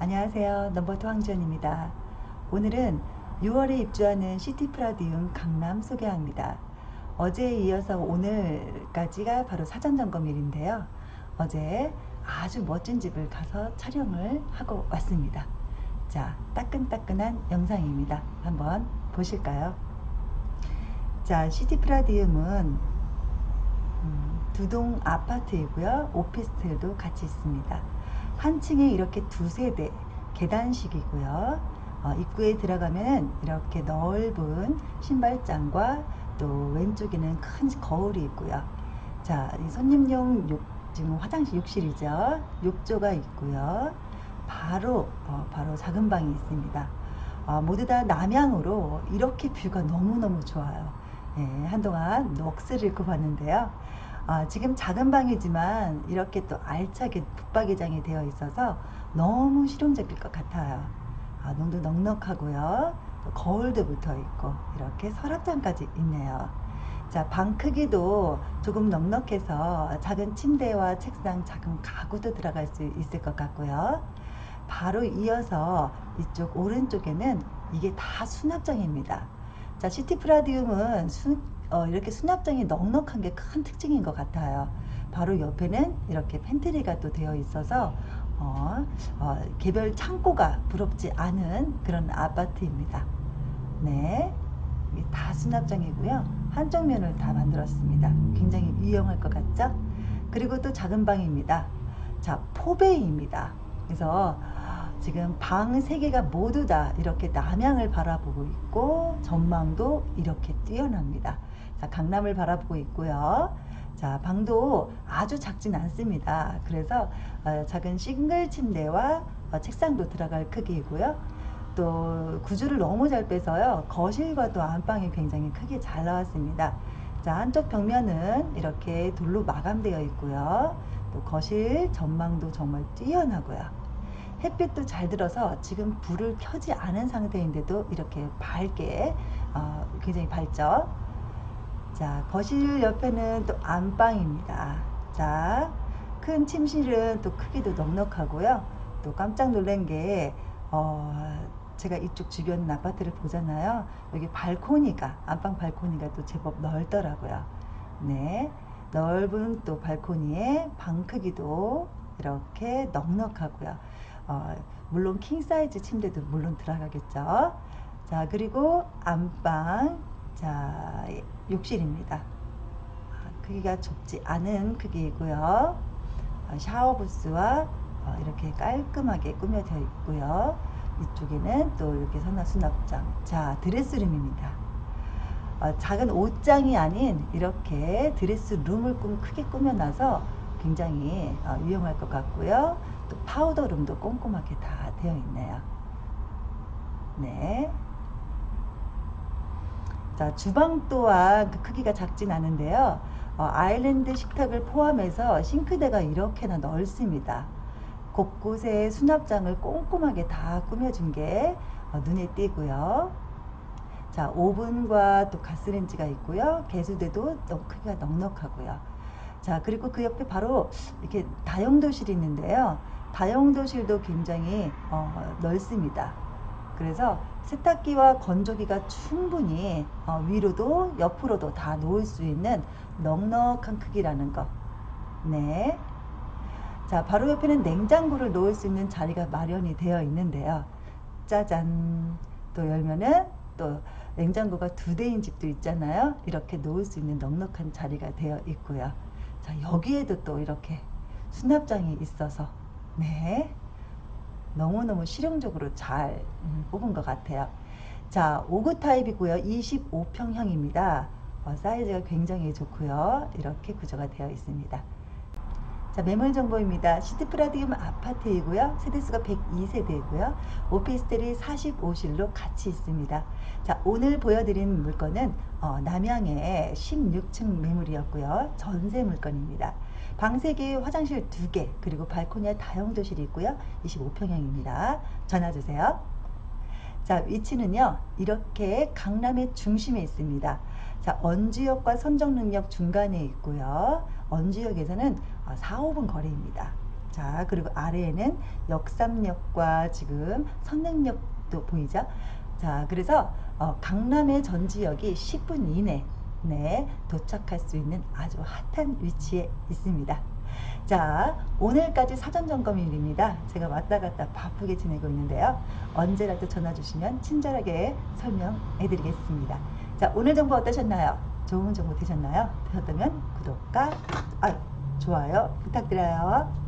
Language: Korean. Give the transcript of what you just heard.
안녕하세요. 넘버투 황지연입니다. 오늘은 6월에 입주하는 시티 프라디움 강남 소개합니다. 어제에 이어서 오늘까지가 바로 사전 점검일인데요. 어제 아주 멋진 집을 가서 촬영을 하고 왔습니다. 자, 따끈따끈한 영상입니다. 한번 보실까요? 자, 시티 프라디움은 음, 두동 아파트이고요. 오피스텔도 같이 있습니다. 한 층에 이렇게 두 세 대 계단식이고요. 어, 입구에 들어가면 이렇게 넓은 신발장과 또 왼쪽에는 큰 거울이 있고요. 자, 이 손님용 욕, 지금 화장실 욕실이죠. 욕조가 있고요. 바로 어, 바로 작은 방이 있습니다. 어, 모두 다 남향으로 이렇게 뷰가 너무너무 좋아요. 예, 한동안 넋을 잃고 봤는데요. 아, 지금 작은 방이지만 이렇게 또 알차게 붙박이장이 되어 있어서 너무 실용적일 것 같아요. 아, 농도 넉넉하고요. 또 거울도 붙어 있고 이렇게 서랍장까지 있네요. 자, 방 크기도 조금 넉넉해서 작은 침대와 책상, 작은 가구도 들어갈 수 있을 것 같고요. 바로 이어서 이쪽 오른쪽에는 이게 다 수납장입니다. 자, 시티 프라디움은 수, 어, 이렇게 수납장이 넉넉한 게 큰 특징인 것 같아요. 바로 옆에는 이렇게 팬트리가 또 되어 있어서 어, 어, 개별 창고가 부럽지 않은 그런 아파트입니다. 네, 다 수납장이고요. 한쪽 면을 다 만들었습니다. 굉장히 유용할 것 같죠? 그리고 또 작은 방입니다. 자, 포베이입니다. 그래서 지금 방 세 개가 모두 다 이렇게 남향을 바라보고 있고 전망도 이렇게 뛰어납니다. 자, 강남을 바라보고 있고요. 자, 방도 아주 작진 않습니다. 그래서 어, 작은 싱글 침대와 어, 책상도 들어갈 크기이고요. 또 구조를 너무 잘 빼서요. 거실과 또 안방이 굉장히 크게 잘 나왔습니다. 자, 한쪽 벽면은 이렇게 돌로 마감되어 있고요. 또 거실 전망도 정말 뛰어나고요. 햇빛도 잘 들어서 지금 불을 켜지 않은 상태인데도 이렇게 밝게 어, 굉장히 밝죠. 자, 거실 옆에는 또 안방입니다. 자, 큰 침실은 또 크기도 넉넉하고요. 또 깜짝 놀란 게, 어, 제가 이쪽 주변 아파트를 보잖아요. 여기 발코니가, 안방 발코니가 또 제법 넓더라고요. 네. 넓은 또 발코니에 방 크기도 이렇게 넉넉하고요. 어, 물론 킹 사이즈 침대도 물론 들어가겠죠. 자, 그리고 안방, 자, 욕실입니다. 아, 크기가 좁지 않은 크기이고요. 어, 샤워 부스와 어, 이렇게 깔끔하게 꾸며져 있고요. 이쪽에는 또 이렇게 선화 수납장. 자, 드레스룸입니다. 어, 작은 옷장이 아닌 이렇게 드레스룸을 끔 크게 꾸며놔서 굉장히 어, 유용할 것 같고요. 또 파우더룸도 꼼꼼하게 다 되어 있네요. 네. 자, 주방 또한 그 크기가 작진 않은데요. 어, 아일랜드 식탁을 포함해서 싱크대가 이렇게나 넓습니다. 곳곳에 수납장을 꼼꼼하게 다 꾸며준 게 어, 눈에 띄고요. 자, 오븐과 또 가스레인지가 있고요. 개수대도 또 크기가 넉넉하고요. 자, 그리고 그 옆에 바로 이렇게 다용도실이 있는데요. 다용도실도 굉장히 어, 넓습니다. 그래서 세탁기와 건조기가 충분히 어, 위로도 옆으로도 다 놓을 수 있는 넉넉한 크기라는 거. 네. 자, 바로 옆에는 냉장고를 놓을 수 있는 자리가 마련이 되어 있는데요. 짜잔. 또 열면은 또 냉장고가 두 대인 집도 있잖아요. 이렇게 놓을 수 있는 넉넉한 자리가 되어 있고요. 자, 여기에도 또 이렇게 수납장이 있어서 네. 너무너무 실용적으로 잘 음, 뽑은 것 같아요. 자, 5구 타입이고요. 25평형입니다. 어, 사이즈가 굉장히 좋고요. 이렇게 구조가 되어 있습니다. 자, 매물 정보입니다. 시티프라디움 아파트이고요. 세대수가 102세대이고요. 오피스텔이 45실로 같이 있습니다. 자, 오늘 보여드린 물건은 어, 남양의 16층 매물이었고요. 전세 물건입니다. 방 3개, 화장실 2개, 그리고 발코니와 다용도실이 있고요. 25평형입니다. 전화 주세요. 자, 위치는요. 이렇게 강남의 중심에 있습니다. 자, 언주역과 선정능력 중간에 있고요. 언주역에서는 4, 5분 거리입니다. 자, 그리고 아래에는 역삼역과 지금 선릉역도 보이죠? 자, 그래서 어, 강남의 전 지역이 10분 이내 네, 도착할 수 있는 아주 핫한 위치에 있습니다. 자, 오늘까지 사전 점검일입니다. 제가 왔다 갔다 바쁘게 지내고 있는데요. 언제라도 전화 주시면 친절하게 설명해 드리겠습니다. 자, 오늘 정보 어떠셨나요? 좋은 정보 되셨나요? 되셨다면 구독과 아, 좋아요 부탁드려요.